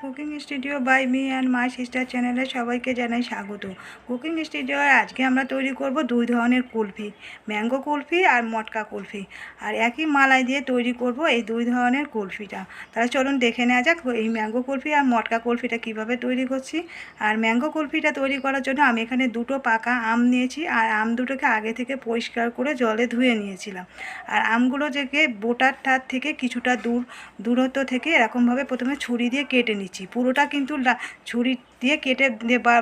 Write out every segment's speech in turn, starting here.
Cooking studio by me and my sister চ্যানেলে সবাইকে জানাই স্বাগত। কুকিং স্টুডিওয়ে আজকে আমরা তৈরি করব দুই ধরনের কুলফি, ম্যাঙ্গো কুলফি আর মটকা কুলফি। আর একই মালাই দিয়ে তৈরি করব এই দুই ধরনের কুলফিটা। তাহলে চলুন দেখে নেওয়া যাক এই ম্যাঙ্গো কুলফি আর মটকা কুলফিটা কীভাবে তৈরি করছি। আর ম্যাঙ্গো কুলফিটা তৈরি করার জন্য আমি এখানে দুটো পাকা আম নিয়েছি আর আম দুটোকে আগে থেকে পরিষ্কার করে জলে ধুয়ে নিয়েছিলাম। আর আমগুলো থেকে বোটার ঠার থেকে কিছুটা দূর, দূরত্ব থেকে এরকমভাবে প্রথমে ছুরি দিয়ে কেটে নিচ্ছি। পুরোটা কিন্তু ছুরি দিয়ে কেটে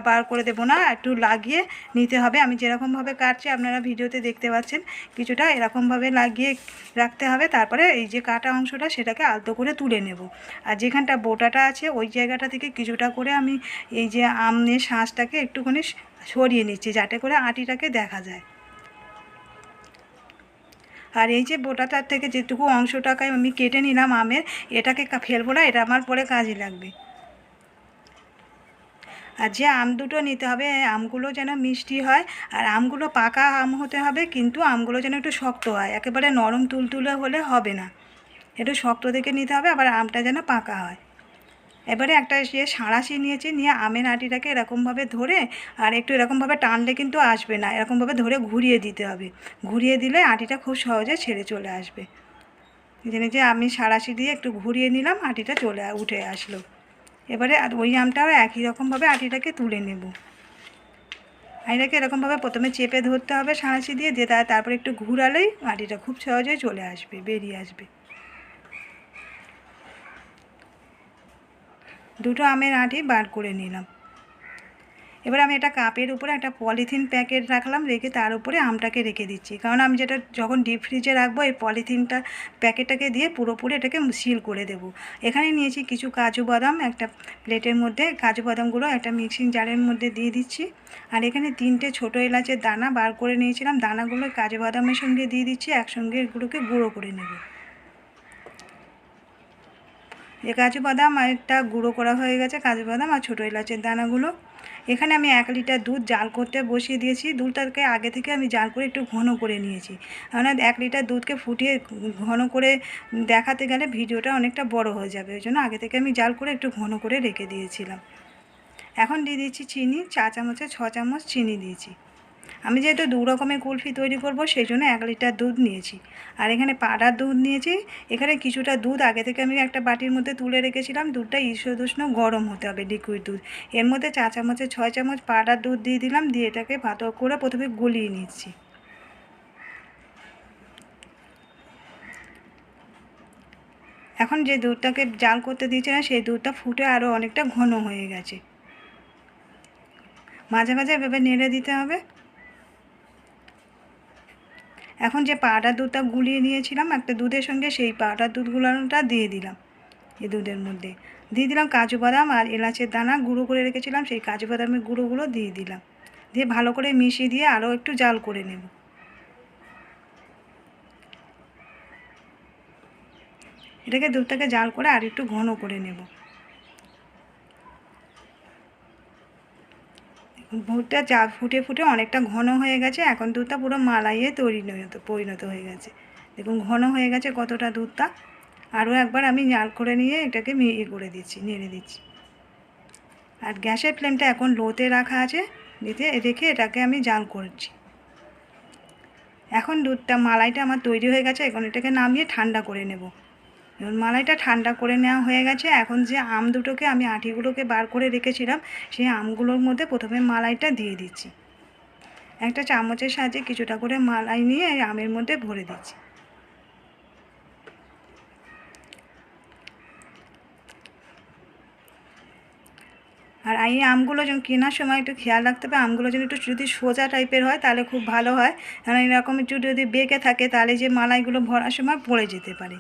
বার করে দেবো না, একটু লাগিয়ে নিতে হবে। আমি যেরকমভাবে কাটছি, আপনারা ভিডিওতে দেখতে পাচ্ছেন, কিছুটা এরকমভাবে লাগিয়ে রাখতে হবে। তারপরে এই যে কাটা অংশটা, সেটাকে আলতো করে তুলে নেব। আর যেখানটা বোটাটা আছে, ওই জায়গাটা থেকে কিছুটা করে আমি এই যে আমের শাঁসটাকে একটুখানি সরিয়ে নিচ্ছি, যাতে করে আটিটাকে দেখা যায়। আর এই যে বোটাটার থেকে যেটুকু অংশটাকে আমি কেটে নিলাম আমের, এটাকে ফেলব না, এটা আমার পরে কাজে লাগবে। আর যে আম দুটো নিতে হবে আমগুলো যেন মিষ্টি হয়, আর আমগুলো পাকা আম হতে হবে, কিন্তু আমগুলো যেন একটু শক্ত হয়, একেবারে নরম তুলতুলে হলে হবে না। একটু শক্ত দেখে নিতে হবে, আবার আমটা যেন পাকা হয়। এবারে একটা সে সাঁড়াশি নিয়েছি, নিয়ে আমের আটিটাকে এরকমভাবে ধরে আর একটু এরকমভাবে টানলে কিন্তু আসবে না, এরকমভাবে ধরে ঘুরিয়ে দিতে হবে। ঘুরিয়ে দিলে আটিটা খুব সহজে ছেড়ে চলে আসবে। জন্য যে আমি সাঁড়াশি দিয়ে একটু ঘুরিয়ে নিলাম আটিটা চলে উঠে আসলো। এবারে ওই আমটাও একই রকমভাবে আটিটাকে তুলে নেব। আটিটাকে এরকমভাবে প্রথমে চেপে ধরতে হবে সাঁড়াশি দিয়ে দিয়ে তার- তারপরে একটু ঘুরালেই আটিটা খুব সহজেই চলে আসবে, বেরিয়ে আসবে। দুটো আমের আঁটি বার করে নিলাম। এবার আমি এটা কাপের উপরে একটা পলিথিন প্যাকেট রাখলাম, রেখে তার উপরে আমটাকে রেখে দিচ্ছি। কারণ আমি যেটা যখন ডিপ ফ্রিজে রাখব, এই পলিথিনটা প্যাকেটটাকে দিয়ে পুরোপুরি এটাকে সিল করে দেবো। এখানে নিয়েছি কিছু কাজু বাদাম, একটা প্লেটের মধ্যে কাজু বাদামগুলো একটা মিক্সিং জারের মধ্যে দিয়ে দিচ্ছি। আর এখানে তিনটে ছোটো এলাচের দানা বার করে নিয়েছিলাম। দানাগুলো কাজু বাদামের সঙ্গে দিয়ে দিচ্ছি, একসঙ্গে এগুলোকে গুঁড়ো করে নেব। যে কাজু বাদাম আর একটা গুঁড়ো করা হয়ে গেছে কাজু বাদাম আর ছোটো এলাচের দানাগুলো। এখানে আমি এক লিটার দুধ জাল করতে বসিয়ে দিয়েছি। দুধটাকে আগে থেকে আমি জাল করে একটু ঘন করে নিয়েছি। কারণ এক লিটার দুধকে ফুটিয়ে ঘন করে দেখাতে গেলে ভিডিওটা অনেকটা বড় হয়ে যাবে। ওই জন্য আগে থেকে আমি জাল করে একটু ঘন করে রেখে দিয়েছিলাম। এখন দিয়ে দিচ্ছি চিনি, চা চামচে ছ চামচ চিনি দিয়েছি। আমি যেহেতু দু রকমের কুলফি তৈরি করব, সেই জন্য এক লিটার দুধ নিয়েছি। আর এখানে পাড়ার দুধ নিয়েছি। এখানে কিছুটা দুধ আগে থেকে আমি একটা বাটির মধ্যে তুলে রেখেছিলাম। দুধটা ঈষদুষ্ণ গরম হতে হবে লিকুইড দুধ। এর মধ্যে চা চামচে, ছয় চামচ পাড়ার দুধ দিয়ে দিলাম। দিয়ে এটাকে ভালো করে প্রথমে গলিয়ে নিচ্ছি। এখন যে দুধটাকে জাল করতে দিয়েছিলাম, সেই দুধটা ফুটে আরও অনেকটা ঘন হয়ে গেছে। মাঝে মাঝে এভাবে নেড়ে দিতে হবে। এখন যে পাউডার দুধটা গুলিয়ে নিয়েছিলাম, একটা দুধের সঙ্গে সেই পাউডার দুধগুলোটা দিয়ে দিলাম, এই দুধের মধ্যে। দিয়ে দিলাম কাজু বাদাম আর এলাচের দানা গুঁড়ো করে রেখেছিলাম, সেই কাজু বাদামের গুঁড়োগুলো দিয়ে দিলাম। দিয়ে ভালো করে মিশিয়ে দিয়ে আরও একটু জাল করে নেব। এটাকে দুধটাকে জাল করে আর একটু ঘন করে নেব। দুধটা চা ফুটে ফুটে অনেকটা ঘন হয়ে গেছে, এখন দুধটা পুরো মালাইয়ে পরিণত পরিণত হয়ে গেছে। দেখুন, ঘন হয়ে গেছে কতটা দুধটা। আরও একবার আমি জাল করে নিয়ে এটাকে ইয়ে করে দিচ্ছি, নেড়ে দিচ্ছি। আর গ্যাসের ফ্লেমটা এখন লোতে রাখা আছে দিতে রেখে এটাকে আমি জাল করছি। এখন দুধটা, মালাইটা আমার তৈরি হয়ে গেছে, এখন এটাকে নামিয়ে ঠান্ডা করে নেব। মালাইটা ঠান্ডা করে নেওয়া হয়ে গেছে, এখন যে আম দুটোকে আমি আটিগুলোকে বার করে রেখেছিলাম, সেই আমগুলোর মধ্যে প্রথমে মালাইটা দিয়ে দিচ্ছি। একটা চামচের সাহায্যে কিছুটা করে মালাই নিয়ে আমের মধ্যে ভরে দিচ্ছি। আর এই আমগুলো যেন কেনার সময় একটু খেয়াল রাখতে হবে, আমগুলো যেন একটু যদি সোজা টাইপের হয় তাহলে খুব ভালো হয়। কারণ এরকম একটু যদি বেঁকে থাকে তাহলে যে মালাইগুলো ভরার সময় পড়ে যেতে পারে।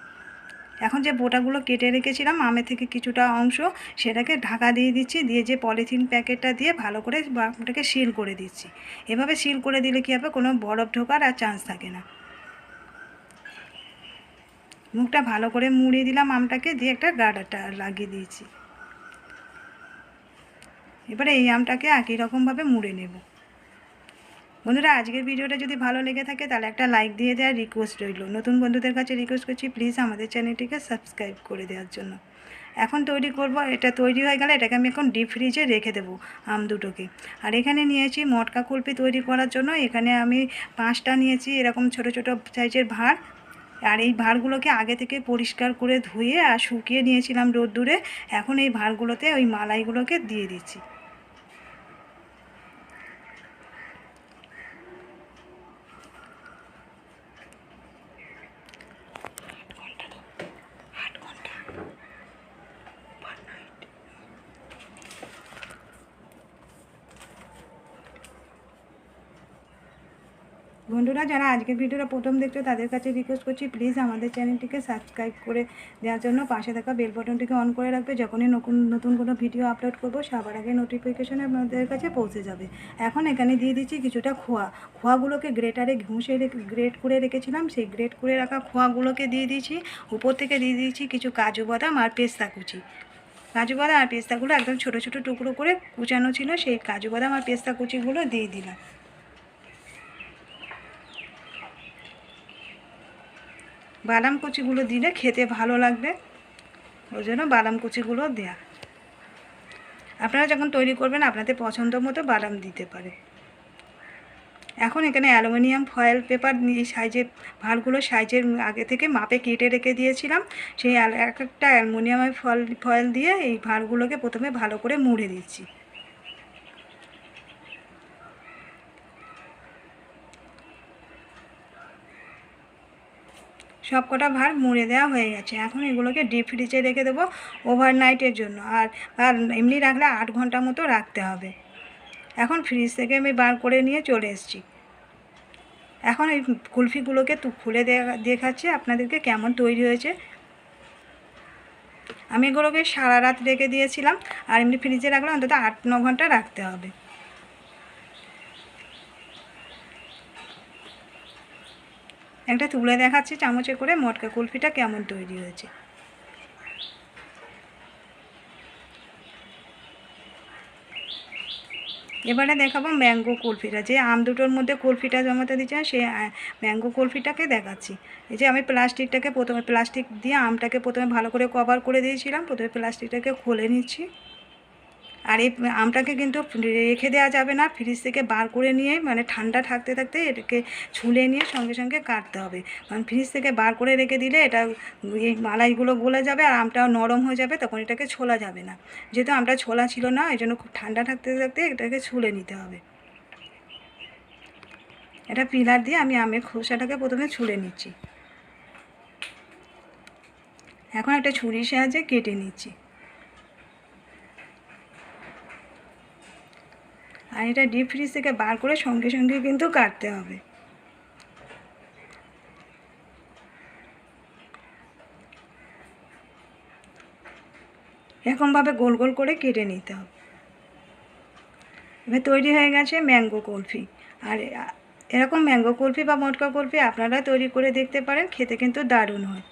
এখন যে বোটাগুলো কেটে রেখেছিলাম, আমের থেকে কিছুটা অংশ সেটাকে ঢাকা দিয়ে দিচ্ছি, দিয়ে যে পলিথিন প্যাকেটটা দিয়ে ভালো করে ওটাকে সিল করে দিচ্ছি। এভাবে সিল করে দিলে কী হবে? কোনো বরফ ঢোকার আর চান্স থাকে না। মুখটা ভালো করে মুড়িয়ে দিলাম আমটাকে, দিয়ে একটা গার্ডারটা লাগিয়ে দিয়েছি। এবারে এই আমটাকে একই রকমভাবে মুড়ে নেব। বন্ধুরা, আজকের ভিডিওটা যদি ভালো লেগে থাকে, তাহলে একটা লাইক দিয়ে দেওয়ার রিকোয়েস্ট রইল। নতুন বন্ধুদের কাছে রিকোয়েস্ট করছি প্লিজ আমাদের চ্যানেলটিকে সাবস্ক্রাইব করে দেওয়ার জন্য। এখন তৈরি করব, এটা তৈরি হয়ে গেলে এটাকে আমি এখন ডিপ ফ্রিজে রেখে দেবো আম দুটোকে। আর এখানে নিয়েছি মটকা কুলপি তৈরি করার জন্য। এখানে আমি পাঁচটা নিয়েছি এরকম ছোট ছোট সাইজের ভাঁড়। আর এই ভাঁড়গুলোকে আগে থেকে পরিষ্কার করে ধুয়ে আর শুকিয়ে নিয়েছিলাম রোদ্দুরে। এখন এই ভাঁড়গুলোতে ওই মালাইগুলোকে দিয়ে দিচ্ছি। বন্ধুরা, যারা আজকের ভিডিওটা প্রথম দেখছ, তাদের কাছে রিকোয়েস্ট করছি প্লিজ আমাদের চ্যানেলটিকে সাবস্ক্রাইব করে দেওয়ার জন্য পাশে থাকা বেল বাটনটিকে অন করে রাখবে, যখনই নতুন নতুন কোনো ভিডিও আপলোড করব, সবার আগে নোটিফিকেশন আপনাদের কাছে পৌঁছে যাবে। এখন এখানে দিয়ে দিচ্ছি কিছুটা খোয়া। খোয়াগুলোকে গ্রেটারে ঘুষে গ্রেট করে রেখেছিলাম, সেই গ্রেট করে রাখা খোয়াগুলোকে দিয়ে দিয়েছি। উপর থেকে দিয়ে দিয়েছি কিছু কাজু বাদাম আর পেস্তা কুচি। কাজু বাদাম আর পেস্তাগুলো একদম ছোটো ছোটো টুকরো করে কুচানো ছিল, সেই কাজু বাদাম আর পেস্তা কুচিগুলো দিয়ে দিলাম। বাদাম কুচিগুলো দিলে খেতে ভালো লাগবে। ওই জন্য বাদাম কুচিগুলো দেয়া। আপনারা যখন তৈরি করবেন, আপনাদের পছন্দ মতো বাদাম দিতে পারে। এখন এখানে অ্যালুমিনিয়াম ফয়েল পেপার নিয়ে সাইজের, ভাঁড়গুলো সাইজের আগে থেকে মাপে কেটে রেখে দিয়েছিলাম। সেই এক একটা অ্যালুমিনিয়ামের ফয়েল ফয়েল দিয়ে এই ভাঁড়গুলোকে প্রথমে ভালো করে মুড়ে দিচ্ছি। সব কটা ভার মুড়ে দেওয়া হয়ে গেছে। এখন এগুলোকে ডিপ ফ্রিজে রেখে দেবো ওভারনাইটের জন্য। আর আর এমনি রাখলে আট ঘণ্টা মতো রাখতে হবে। এখন ফ্রিজ থেকে আমি বার করে নিয়ে চলে এসেছি। এখন এই কুলফিগুলোকে তু, খুলে দেখা, দেখাচ্ছি আপনাদেরকে কেমন তৈরি হয়েছে। আমি এগুলোকে সারা রাত রেখে দিয়েছিলাম। আর এমনি ফ্রিজে রাখলে অন্তত আট, ন ঘণ্টা রাখতে হবে। একটা তুলে দেখাচ্ছি চামচে করে মটকা কুলফিটা কেমন তৈরি হয়েছে। এবারে দেখাবো ম্যাঙ্গো কুলফিটা। যে আম দুটোর মধ্যে কুলফিটা জমাতে দিচ্ছে আ- ম্যাঙ্গো কুলফিটাকে দেখাচ্ছি। এই যে আমি প্লাস্টিকটাকে প্রথমে, প্লাস্টিক দিয়ে আমটাকে প্রথমে ভালো করে কভার করে দিয়েছিলাম, প্রথমে প্লাস্টিকটাকে খুলে নিচ্ছি। আর এই আমটাকে কিন্তু রেখে দেওয়া যাবে না ফ্রিজ থেকে বার করে নিয়ে মানে ঠান্ডা থাকতে থাকতে এটাকে ছুলে নিয়ে সঙ্গে সঙ্গে কাটতে হবে। কারণ ফ্রিজ থেকে বার করে রেখে দিলে এটা এই মালাইগুলো গলে যাবে আর আমটাও নরম হয়ে যাবে, তখন এটাকে ছোলা যাবে না। যেহেতু আমটা ছোলা ছিল না, এই জন্য খুব ঠান্ডা থাকতে থাকতে এটাকে ছুলে নিতে হবে। এটা পিলার দিয়ে আমি আমের খোসাটাকে প্রথমে ছুলে নিচ্ছি। এখন একটা ছুরির সাহায্যে কেটে নিচ্ছি। আর এটা ডিপ ফ্রিজ থেকে বার করে সঙ্গে সঙ্গে কিন্তু কাটতে হবে। এরকমভাবে গোল গোল করে কেটে নিতে হবে। এবার তৈরি হয়ে গেছে ম্যাঙ্গো কুলফি। আর এরকম ম্যাঙ্গো কুলফি বা মটকা কুলফি আপনারা তৈরি করে দেখতে পারেন, খেতে কিন্তু দারুণ হয়।